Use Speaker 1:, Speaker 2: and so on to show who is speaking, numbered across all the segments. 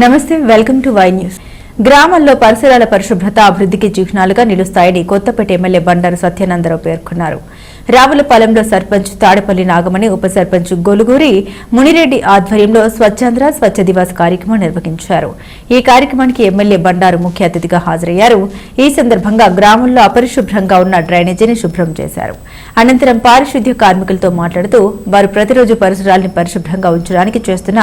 Speaker 1: నమస్తే welcome to Y news. గ్రామాల్లో పరిసరాల పరిశుభ్రత అభివృద్ధికి చిహ్నాలుగా నిలుస్తాయని కొత్తపేట ఎమ్మెల్యే బండారు సత్యానందరావు పేర్కొన్నారు. రావులపాలెంలో సర్పంచ్ తాడపల్లి నాగమణి ఉప సర్పంచ్ గొలుగూరి మునిరెడ్డి ఆధ్వర్యంలో స్వచ్ఛాంధ్ర స్వచ్ఛ దివాస్ కార్యక్రమం నిర్వహించారు. ఈ కార్యక్రమానికి ఎమ్మెల్యే బండారు ముఖ్య అతిథిగా హాజరయ్యారు. ఈ సందర్భంగా గ్రామంలో అపరిశుభ్రంగా ఉన్న డ్రైనేజీని శుభ్రం చేశారు. అనంతరం పారిశుద్ధ్య కార్మికులతో మాట్లాడుతూ వారు ప్రతిరోజు పరిసరాల్ని పరిశుభ్రంగా ఉంచడానికి చేస్తున్న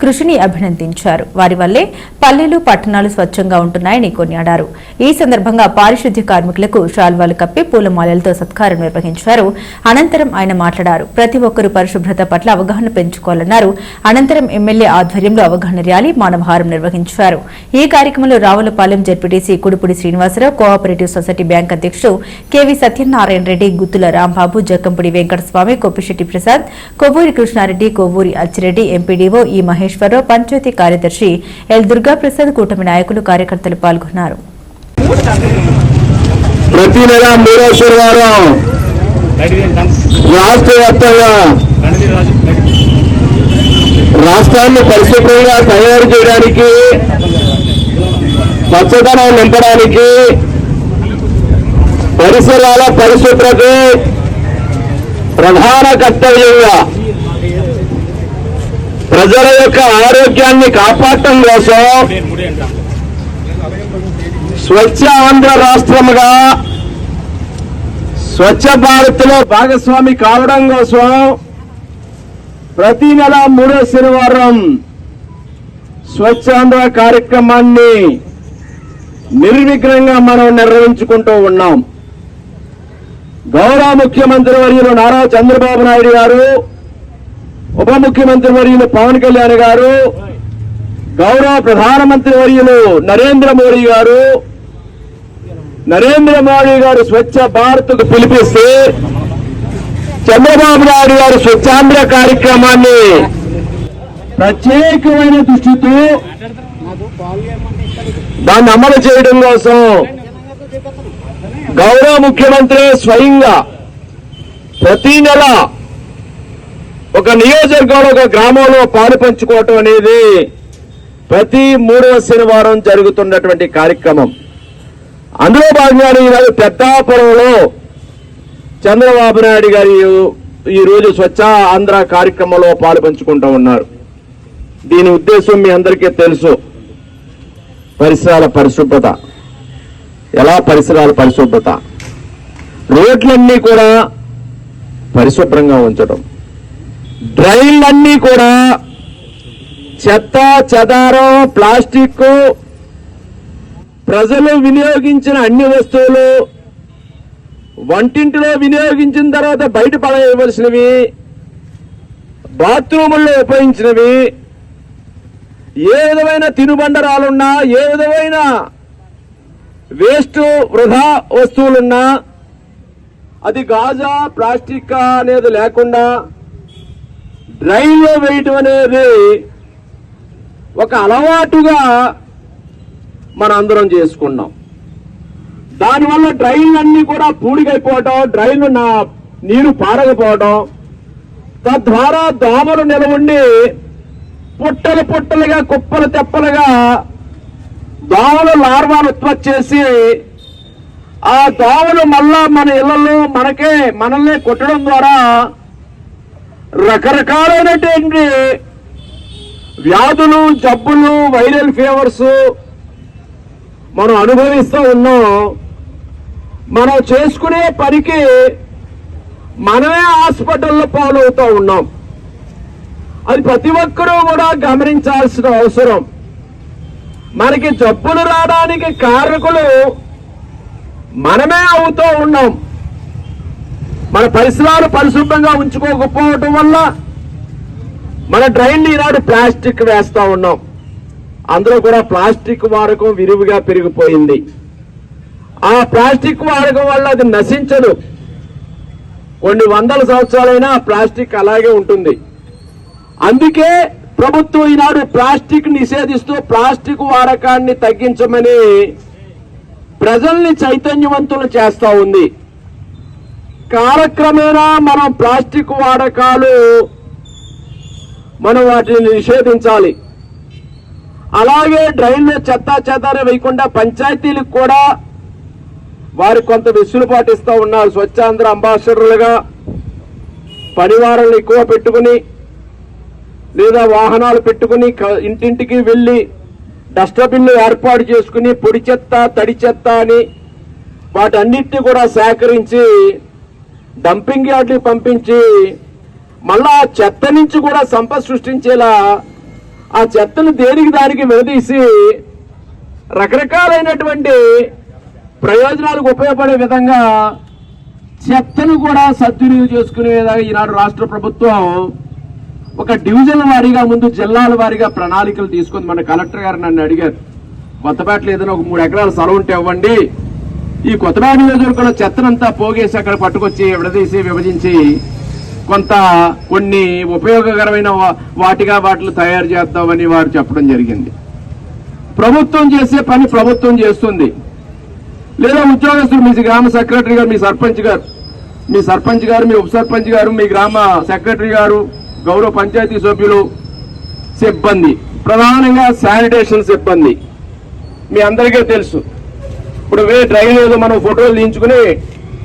Speaker 1: కృషిని అభినందించారు. వారి వల్లే పల్లెలు పట్టణాలు స్వచ్ఛంగా ఉంటున్నాయని కొనియాడారు. ఈ సందర్భంగా పారిశుద్ధ్య కార్మికులకు శాల్వాలు కప్పి పూలమాలలతో సత్కారం నిర్వహించారు. అనంతరం ఆయన మాట్లాడారు. ప్రతి ఒక్కరూ పరిశుభ్రత పట్ల అవగాహన పెంచుకోవాలన్నారు. అనంతరం ఎమ్మెల్యే ఆధ్వర్యంలో అవగాహన ర్యాలీ మానవహారం నిర్వహించారు. ఈ కార్యక్రమంలో Ravulapalem ZPTC Kudupudi Srinivasarao cooperative society bank అధ్యక్షుడు KV Satyanarayana Reddy Guttula Rambabu Jakkampudi Venkataswamy Koppisetti Prasad Kovvuri Krishnareddy Kovvuri Achireddy MPDO E Maheswararao panchayat కార్యదర్శి ఎల్ దుర్గాప్రసాద్ కూటమి నాయకులు కార్యకర్తలు పాల్గొన్నారు.
Speaker 2: ప్రతి నెల మూడో శనివారం రాష్ట్ర వ్యాప్తంగా రాష్ట్రాన్ని పరిశుభ్రంగా తయారు చేయడానికి పచ్చదనం నింపడానికి పరిసరాల పరిశుభ్రత ప్రధాన కర్తవ్యంగా ప్రజల యొక్క ఆరోగ్యాన్ని కాపాడటం కోసం స్వచ్ఛ ఆంధ్ర రాష్ట్రముగా స్వచ్ఛ భారత్లో భాగస్వామి కావడం కోసం ప్రతి నెల మూడో శనివారం స్వచ్ఛాంధ్ర కార్యక్రమాన్ని నిర్విఘ్నంగా మనం నిర్వహించుకుంటూ ఉన్నాం. గౌరవ ముఖ్యమంత్రి వర్యులు నారా చంద్రబాబు నాయుడు గారు ఉప ముఖ్యమంత్రి వర్యులు పవన్ కళ్యాణ్ గారు గౌరవ ప్రధానమంత్రి వర్యులు నరేంద్ర మోడీ గారు నరేంద్ర మోడీ గారు స్వచ్ఛ భారత్కు పిలిపిస్తే చంద్రబాబు నాయుడు గారు స్వచ్ఛాంధ్ర కార్యక్రమాన్ని ప్రత్యేకమైన దృష్టితో దాన్ని అమలు చేయడం కోసం గౌరవ ముఖ్యమంత్రి స్వయంగా ప్రతి నెల ఒక నియోజకవర్గంలో ఒక గ్రామంలో పాలు పంచుకోవటం అనేది ప్రతి మూడవ శనివారం జరుగుతున్నటువంటి కార్యక్రమం. అందులో భాగంగానే ఈరోజు పెద్దాపురంలో చంద్రబాబు నాయుడు గారి ఈ రోజు స్వచ్ఛ ఆంధ్ర కార్యక్రమంలో పాలు పంచుకుంటూ ఉన్నారు. దీని ఉద్దేశం మీ అందరికీ తెలుసు. పరిసరాల పరిశుభ్రత. ఎలా పరిసరాల పరిశుభ్రత? రోడ్లన్నీ కూడా పరిశుభ్రంగా ఉంచడం. డ్రైన్లన్నీ కూడా చెత్త చెదారం ప్లాస్టిక్ ప్రజలు వినియోగించిన అన్ని వస్తువులు వంటింటిలో వినియోగించిన తర్వాత బయట పడేయవలసినవి బాత్రూముల్లో ఉపయోగించినవి ఏ విధమైన తినుబండరాలున్నా ఏ విధమైన వేస్ట్ వృధా వస్తువులున్నా అది గాజా ప్లాస్టిక్ అనేది లేకుండా డ్రైన్లో వేయటం అనేది ఒక అలవాటుగా మనం అందరం చేసుకున్నాం. దానివల్ల డ్రైన్లు అన్ని కూడా పూడికైపోవటం డ్రైన్లు నా నీరు పారకపోవటం తద్వారా దోమలు నిలవండి పుట్టలు పుట్టలుగా కుప్పలు తెప్పలుగా దోమలు లార్వాలు ఉత్పత్తి చేసి ఆ దోమలు మళ్ళా మన ఇళ్ళలో మనకే మనల్ని కొట్టడం ద్వారా రకరకాలైనటువంటి వ్యాధులు జబ్బులు వైరల్ ఫీవర్స్ మనం అనుభవిస్తూ ఉన్నాం. మనం చేసుకునే పనికి మనమే హాస్పిటల్లో పాలవుతూ ఉన్నాం. అది ప్రతి ఒక్కరూ కూడా గమనించాల్సిన అవసరం. మనకి జబ్బులు రావడానికి కారకులు మనమే అవుతూ ఉన్నాం. మన పరిసరాలు పరిశుభ్రంగా ఉంచుకోకపోవటం వల్ల మన డ్రైన్ ఈనాడు ప్లాస్టిక్ వేస్తూ ఉన్నాం. అందులో కూడా ప్లాస్టిక్ వాడకం విరివిగా పెరిగిపోయింది. ఆ ప్లాస్టిక్ వాడకం వల్ల అది నశించదు. కొన్ని వందల సంవత్సరాలైనా ఆ ప్లాస్టిక్ అలాగే ఉంటుంది. అందుకే ప్రభుత్వం ఈనాడు ప్లాస్టిక్ నిషేధిస్తూ ప్లాస్టిక్ వాడకాన్ని తగ్గించమని ప్రజల్ని చైతన్యవంతులు చేస్తూ ఉంది. కాలక్రమేణా మనం ప్లాస్టిక్ వాడకాలు మనం వాటిని నిషేధించాలి. అలాగే డ్రైన్లో చెత్తా చెదార వేయకుండా పంచాయతీలకు కూడా వారు కొంత వెసులుబాటు ఇస్తూ ఉన్నారు. స్వచ్ఛాంధ్ర అంబాసిడర్లుగా పనివారాలను ఎక్కువ పెట్టుకుని లేదా వాహనాలు పెట్టుకుని ఇంటింటికి వెళ్ళి డస్ట్బిన్లు ఏర్పాటు చేసుకుని పొడి చెత్త తడి చెత్త అని వాటన్నిటిని కూడా సేకరించి డంపింగ్ యార్డ్ని పంపించి మళ్ళా ఆ చెత్త నుంచి కూడా సంపద సృష్టించేలా ఆ చెత్తను దేనికి దానికి విడదీసి రకరకాలైనటువంటి ప్రయోజనాలకు ఉపయోగపడే విధంగా చెత్తను కూడా సద్వినియోగం చేసుకునే విధంగా ఈనాడు రాష్ట్ర ప్రభుత్వం ఒక డివిజన్ వారీగా ముందు జిల్లాల వారీగా ప్రణాళికలు తీసుకుంది మన కలెక్టర్ గారు నన్ను అడిగారు కొత్తపేటలో ఏదైనా ఒక మూడు ఎకరాల స్థలం ఉంటే ఇవ్వండి. ఈ కొత్తపేట నియోజకవర్గంలో చెత్తనంతా పోగేసి అక్కడ పట్టుకొచ్చి విడదీసి విభజించి కొంత కొన్ని ఉపయోగకరమైన వా- వాటిగా వాటిని తయారు చేద్దామని వారు చెప్పడం జరిగింది. ప్రభుత్వం చేసే పని ప్రభుత్వం చేస్తుంది. లేదా ఉద్యోగస్తులు మీ గ్రామ సెక్రటరీ గారు మీ సర్పంచ్ గారు మీ సర్పంచ్ గారు మీ ఉప సర్పంచ్ గారు మీ గ్రామ సెక్రటరీ గారు గౌరవ పంచాయతీ సభ్యులు సిబ్బంది ప్రధానంగా శానిటేషన్ సిబ్బంది. మీ అందరికీ తెలుసు. ఇప్పుడు వే డ్రైన్ మనం ఫోటోలు తీయించుకుని